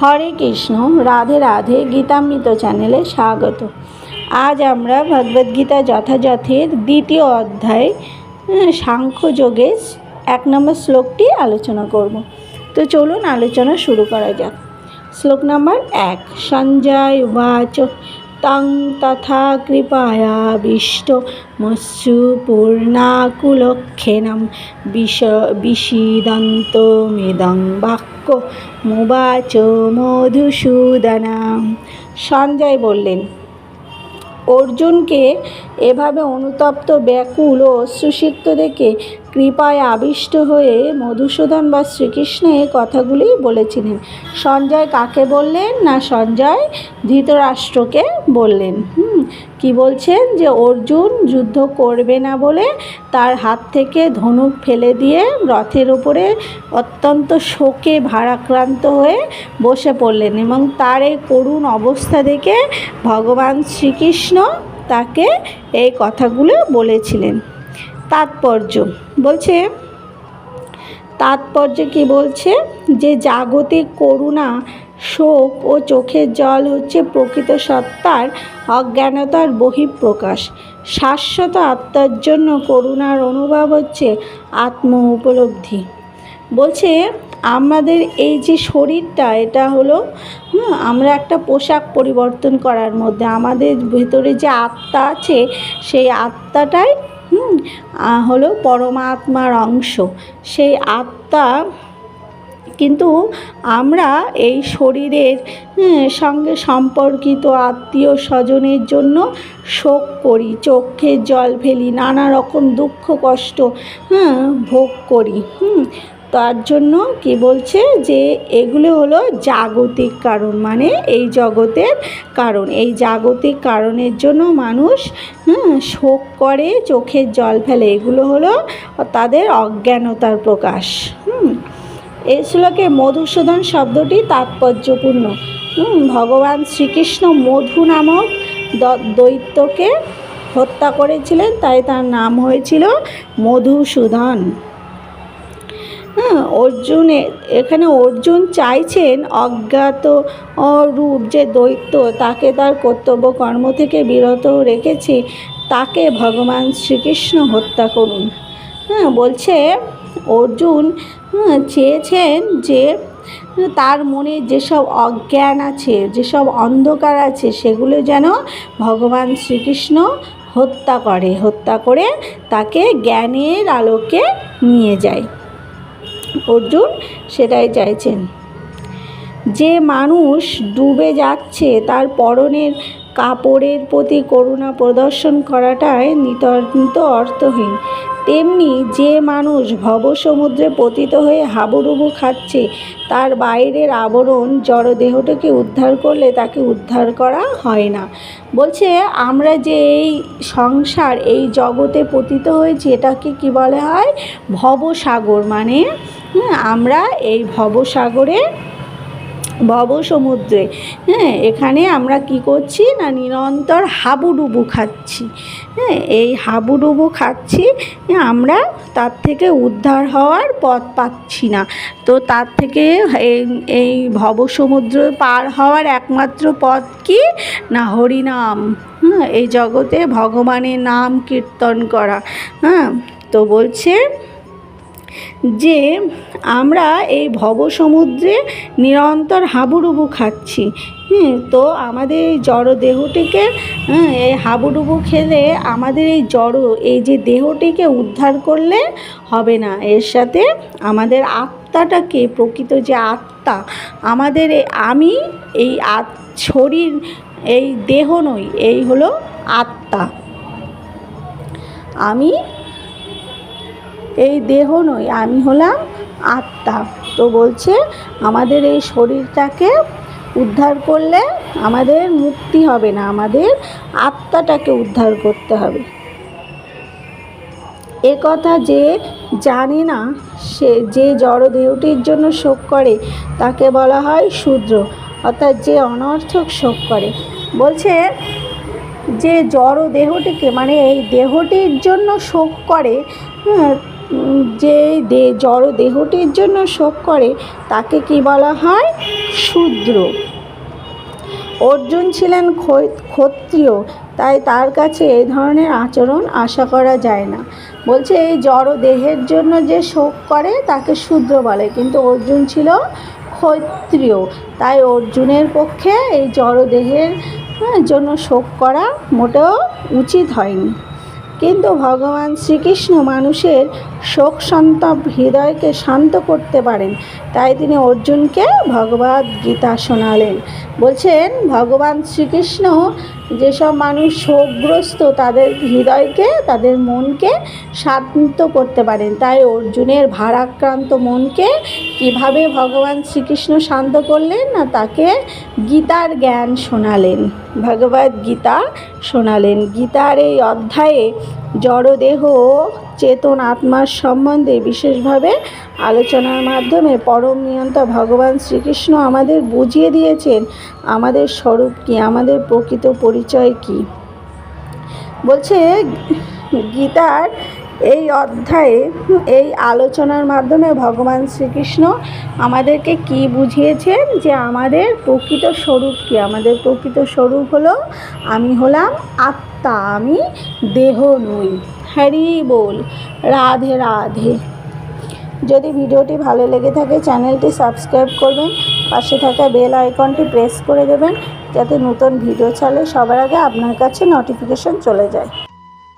হরে কৃষ্ণ, রাধে রাধে, গীতামৃত চ্যানেলে স্বাগত। আজ আমরা ভগবদ্গীতা যথাযথের দ্বিতীয় অধ্যায় সাংখ্যযোগে এক নম্বর শ্লোকটি আলোচনা করব। তো চলুন আলোচনা শুরু করা যাক। শ্লোক নাম্বার এক, সঞ্জয় উবাচ তং তথা কৃপায়াবিষ্ট মৎস্যু পূর্ণাকুলক্ষেনম বিষ বিষিদন্ত মেদং বাক্য মুবাচ মধুসূদনা সঞ্জয় বললেন অর্জুনকে এভাবে অনুতপ্ত ব্যাকুল ও অশ্রুসিক্ত দেখে কৃপায় আবিষ্ট হয়ে মধুসূদন বা শ্রীকৃষ্ণ এই কথাগুলি বলেছিলেন। সঞ্জয় কাকে বললেন না সঞ্জয়? ধৃতরাষ্ট্রকে বললেন। হুম, কি বলছেন যে অর্জুন যুদ্ধ করবে না বলে তার হাত থেকে ধনুক ফেলে দিয়ে রথের উপরে অত্যন্ত শোকে ভারাক্রান্ত হয়ে বসে পড়লেন এবং তার এই করুণ অবস্থা দেখে ভগবান শ্রীকৃষ্ণ তাকে এই কথাগুলো বলেছিলেন। তাৎপর্য, বলছে, তাৎপর্য কি বলছে? যে জাগতিক করুণা, শোক ও চোখের জল হচ্ছে প্রকৃত সত্তার অজ্ঞানতার বহিঃপ্রকাশ। শাশ্বত আত্মার জন্য করুণার অনুভব হচ্ছে আত্ম উপলব্ধি। বলছে আমাদের এই যে শরীরটা এটা হলো আমরা একটা পোশাক পরিবর্তন করার মধ্যে আমাদের ভেতরে যে আত্মা আছে সেই আত্মাটাই হুম, হলো পরমাত্মার অংশ। সেই আত্মা কিন্তু আমরা এই শরীরের সঙ্গে সম্পর্কিত আত্মীয় স্বজনের জন্য শোক করি চোখের জল ফেলি নানা রকম দুঃখ কষ্ট হ্যাঁ ভোগ করি হুম তার জন্য কি বলছে যে এগুলো হলো জাগতিক কারণ মানে এই জগতের কারণ। এই জাগতিক কারণের জন্য মানুষ শোক করে চোখের জল ফেলে। এগুলো হলো তাদের অজ্ঞানতার প্রকাশ হুম। এই শ্লোকে মধুসূদন শব্দটি তাৎপর্যপূর্ণ হুম, ভগবান শ্রীকৃষ্ণ মধু নামক দৈত্যকে হত্যা করেছিলেন তাই তার নাম হয়েছিল মধুসূদন। হ্যাঁ অর্জুনে এখানে অর্জুন চাইছেন অজ্ঞাত রূপ যে দৈত্য তাকে তার কর্তব্য কর্ম থেকে বিরত রেখেছি তাকে ভগবান শ্রীকৃষ্ণ হত্যা করুন। হ্যাঁ বলছে অর্জুন হ্যাঁ, চেয়েছেন যে তার মনে যেসব অজ্ঞান আছে যেসব অন্ধকার আছে সেগুলো যেন ভগবান শ্রীকৃষ্ণ হত্যা করে হত্যা করে তাকে জ্ঞানের আলোকে নিয়ে যায়। অর্জুন সেটাই চাইছেন। যে মানুষ ডুবে যাচ্ছে, তার পরনের কাপড়ের প্রতি করুণা প্রদর্শন করাটাই নিতান্ত অর্থহীন। তেমনি যে মানুষ ভবসমুদ্রে পতিত হয়ে হাবুডুবু খাচ্ছে, তার বাইরের আবরণ জড়দেহটাকে উদ্ধার করলে তাকে উদ্ধার করা হয় না। বলছে, আমরা যে এই সংসার, এই জগতে পতিত হয়েছি, এটাকে কি বলা হয়? ভবসাগর মানে হুম, আমরা এই ভবসাগরে ভবসমুদ্রে হ্যাঁ এখানে আমরা কি করছি না নিরন্তর হাবুডুবু খাচ্ছি। হ্যাঁ এই হাবুডুবু খাচ্ছি আমরা তার থেকে উদ্ধার হওয়ার পথ পাচ্ছি না। তো তার থেকে এই এই ভবসমুদ্র পার হওয়ার একমাত্র পথ কি? না হরিনাম। হ্যাঁ এই জগতে ভগবানের নাম কীর্তন করা। হ্যাঁ তো বলছে যে আমরা এই ভবসমুদ্রে নিরন্তর হাবুডুবু খাচ্ছি। হুম, তো আমাদের এই জড় দেহটিকে এই হাবুডুবু খেলে আমাদের এই জড়, এই যে দেহটিকে উদ্ধার করলে হবে না। এর সাথে আমাদের আত্মাটাকে, প্রকৃত যে আত্মা, আমাদের আমি, এই আত, শরীর, এই দেহ নই, এই হলো আত্মা। আমি এই দেহ নই আমি হলাম আত্মা। তো বলছে আমাদের এই শরীরটাকে উদ্ধার করলে আমাদের মুক্তি হবে না আমাদের আত্মাটাকে উদ্ধার করতে হবে। এ কথা যে জানে না সে যে জড়দেহটির জন্য শোক করে তাকে বলা হয় শূদ্র অর্থাৎ যে অনর্থক শোক করে। বলছে যে জড় দেহটিকে মানে এই দেহটির জন্য শোক করে হ্যাঁ, যে দে জড় দেহটির জন্য শোক করে তাকে কি বলা হয়? শূদ্র। অর্জুন ছিলেন ক্ষত্রিয় তাই তার কাছে এই ধরনের আচরণ আশা করা যায় না। বলছে এই জড় দেহের জন্য যে শোক করে তাকে শূদ্র বলে। কিন্তু অর্জুন ছিল ক্ষত্রিয় তাই অর্জুনের পক্ষে এই জড় দেহের হ্যাঁ, জন্য শোক করা মোটেও উচিত হয়নি। কিন্তু ভগবান শ্রীকৃষ্ণ মানুষের শোক সন্তপ হৃদয়কে শান্ত করতে পারেন। তাই তিনি অর্জুনকে ভগবদ্গীতা শোনালেন। বলছেন, ভগবান শ্রীকৃষ্ণ যেসব মানুষ শোকগ্রস্ত তাদের হৃদয়কে, তাদের মনকে শান্ত করতে পারেন। তাই অর্জুনের ভারাক্রান্ত মনকে কীভাবে ভগবান শ্রীকৃষ্ণ শান্ত করলেন না তাকে গীতার জ্ঞান শোনালেন? ভগবদ্ গীতা শোনালেন। গীতার এই অধ্যায়ে জড়দেহ চেতন আত্মার সম্বন্ধে বিশেষভাবে আলোচনার মাধ্যমে পরম নিয়ন্তা ভগবান শ্রীকৃষ্ণ আমাদের বুঝিয়ে দিয়েছেন, আমাদের স্বরূপ কী, আমাদের প্রকৃত পরিচয় কী? বলছে, গীতার এই অধ্যায়ে, এই আলোচনার মাধ্যমে ভগবান শ্রীকৃষ্ণ আমাদেরকে কি বুঝিয়েছেন যে আমাদের প্রকৃত স্বরূপ কী? আমাদের প্রকৃত স্বরূপ হলো, আমি হলাম আত্মা। আমি দেহ নই। হ্যারি বল, রাধে রাধে। যদি ভিডিওটি ভালো লেগে থাকে, চ্যানেলটি সাবস্ক্রাইব করবেন, পাশে থাকা বেল আইকনটি প্রেস করে দেবেন, যাতে নতুন ভিডিও ছাড়লে সবার আগে আপনার কাছে নোটিফিকেশন চলে যায়।